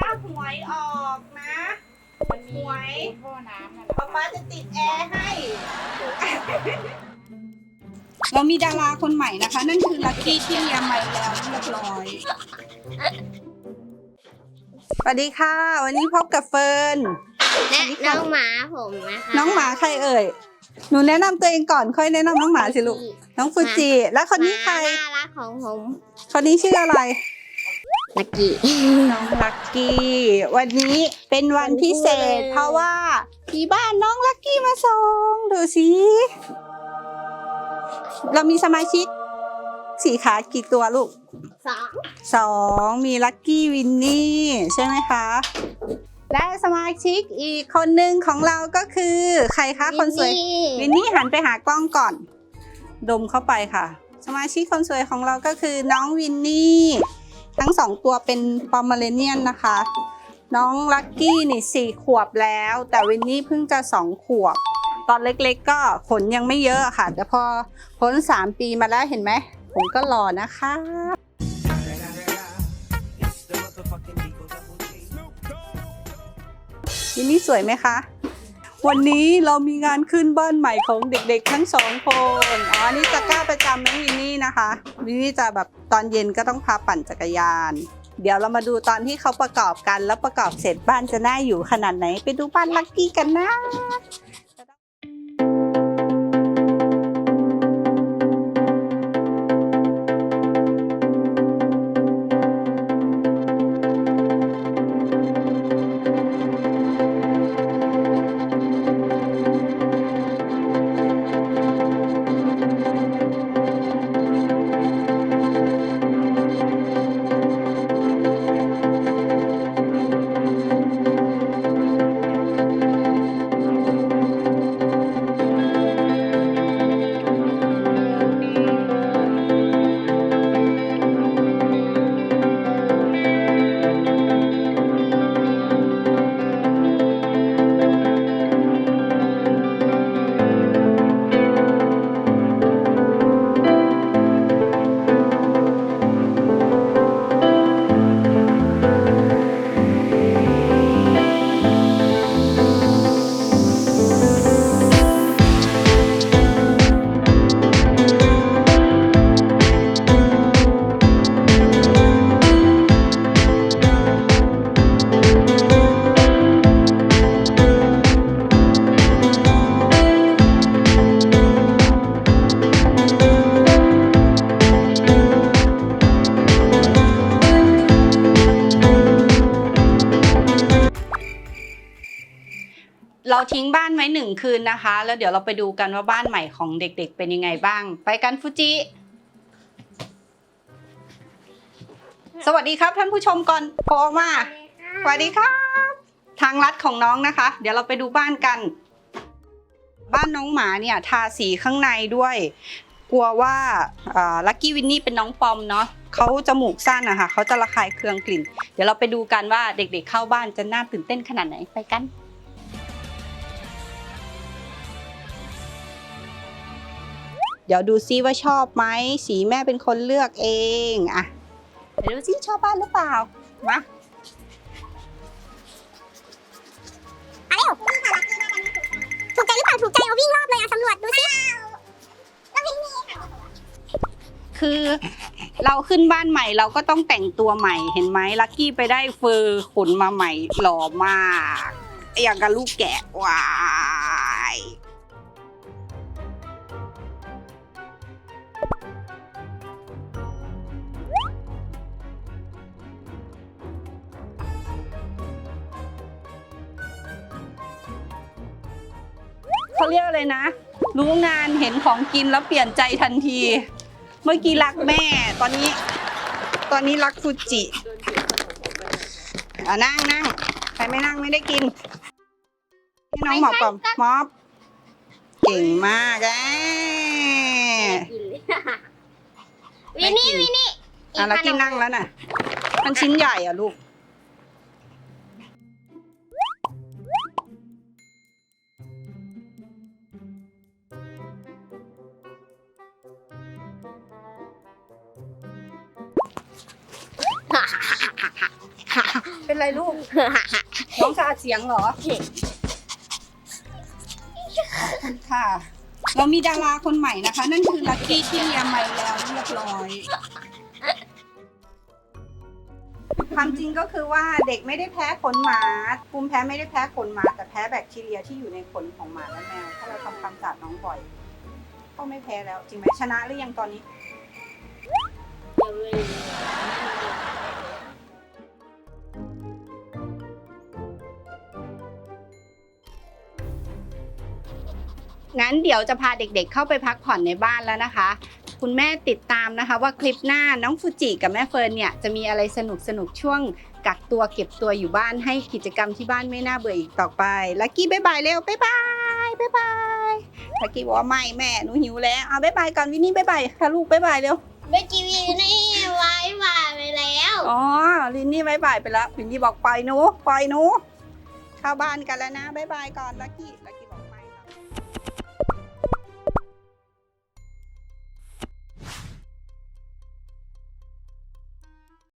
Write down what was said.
ถ้าหวยออกนะ มันมีหวย ท่อน้ำนั่นป๊าป๊าจะติดแอร์ให้ เรามีดาราคนใหม่นะคะ นั่นคือลักกี้ที่เรียนใหม่แล้วเรียบร้อย สวัสดีค่ะ วันนี้พบกับเฟิร์น และน้องหมาผมนะคะน้องหมาใครเอ่ย หนูแนะนำตัวเองก่อนค่อยแนะนำน้องหมาสิลูก น้องฟูจิ แล้วคนนี้ใคร หมาน่ารักของผม คนนี้ชื่ออะไร ลักกี้น้องลักกี้ วันนี้เป็นวันพิเศษ เพราะว่าที่บ้านน้องลักกี้มาส่งดูสิ เรามีสมาชิกสี่ขากี่ตัวลูกสองสองมีลักกี้วินนี่ใช่ไหมคะ และสมาชิกอีกคนหนึ่งของเราก็คือ ใครคะคนสวยวินนี่หันไปหากล้องก่อน ดมเข้าไปค่ะ สมาชิกคนสวยของเราก็คือน้องวินนี่ ทั้งสองตัวเป็นปอมเมเรเนียนนะคะ น้องลักกี้นี่สี่ขวบแล้ว แต่วินนี่เพิ่งจะสองขวบ ตอนเล็กๆ ก็ขนยังไม่เยอะค่ะ แต่พอพ้นสามปีมาแล้วเห็นไหมผมก็หล่อนะคะวินนี่สวยไหมคะ วันนี้เรามีงานขึ้นบ้านใหม่ของเด็กๆ ทั้งสองคนอ๋อนี่จะกร้าประจำน้องวินนี่นะคะวินนี่จะแบบตอนเย็นก็ต้องพาปั่นจักรยาน เดี๋ยวเรามาดูตอนที่เขาประกอบกันแล้วประกอบเสร็จบ้านจะน่าอยู่ขนาดไหน ไปดูบ้านลักกี้กันนะ ทิ้งบ้านไว้หนึ่งคืนนะคะ แล้วเดี๋ยวเราไปดูกันว่าบ้านใหม่ของเด็กๆ เป็นยังไงบ้าง ไปกันฟูจิ สวัสดีครับท่านผู้ชมก่อนโผล่ออกมา สวัสดีครับ ทางลัดของน้องนะคะ เดี๋ยวเราไปดูบ้านกัน บ้านน้องหมาเนี่ยทาสีข้างในด้วย กลัวว่าลักกี้วินนี่เป็นน้องปอมเนาะเขาจมูกสั้นนะคะเขาจะระคายเคืองกลิ่น เดี๋ยวเราไปดูกันว่าเด็กๆเข้าบ้านจะน่าตื่นเต้นขนาดไหนไปกัน เดี๋ยวดูซิว่าชอบไหมสีแม่เป็นคนเลือกเองอะเดี๋ยวดูซิชอบบ้านหรือเปล่ามาถูกใจหรือเปล่าถูกใจเอาวิ่งรอบเลยอะสำรวจดูสิแล้ววิ่งนี่ค่ะคือเราขึ้นบ้านใหม่เราก็ต้องแต่งตัวใหม่เห็นไหมลักกี้ไปได้เฟอร์ขนมาใหม่หล่อมาก อย่างกับลูกแกะวา เขาเรียกอะไรนะ รู้งานเห็นของกินแล้วเปลี่ยนใจทันที เมื่อกี้รักแม่ ตอนนี้ ตอนนี้รักฟูจิอะนั่งนั่งใครไม่นั่งไม่ได้กินให้น้องหมอบก่อนมอบ เก่งมากแอ่วินนี่วินนี่ อะแล้วกินนั่งแล้วน่ะ มันชิ้นใหญ่อะลูก เป็นไรลูก น้องสะอาดเสียงเหรอขอบคุณค่ะ เรามีดาราคนใหม่นะคะ นั่นคือลักกี้ที่เลียไมค์แล้วเรียบร้อยความจริงก็คือว่าเด็กไม่ได้แพ้ขนหมาภูมิแพ้ไม่ได้แพ้ขนหมา แต่แพ้แบคทีเรียที่อยู่ในขนของหมาและแมวถ้าเราทำความสะอาดน้องบ่อย ก็ไม่แพ้แล้วจริงไหมชนะหรือยังตอนนี้ยังไม่ งั้นเดี๋ยวจะพาเด็กๆ เข้าไปพักผ่อนในบ้านแล้วนะคะ คุณแม่ติดตามนะคะ ว่าคลิปหน้าน้องฟูจิกับแม่เฟิร์นเนี่ยจะมีอะไรสนุกๆช่วงกักตัวเก็บตัวอยู่บ้านให้กิจกรรมที่บ้านไม่น่าเบื่ออีกต่อไปลักกี้บ๊ายบายเร็วบ๊ายบายบ๊ายบายลักกี้บอกว่าไม่แม่หนูหิวแล้วเอาบ๊ายบายก่อนวินนี่บ๊ายบายค่ะลูกบ๊ายบายเร็วเมื่อกี้วีนี่ไว้บ่ายไปแล้วอ๋อลินนี่บ๊ายบายไปแล้ววินนี่บอกปล่อยหนูปล่อยหนูเข้าบ้านกันแล้วนะบ๊ายบายก่อนลักกี้ลักกี้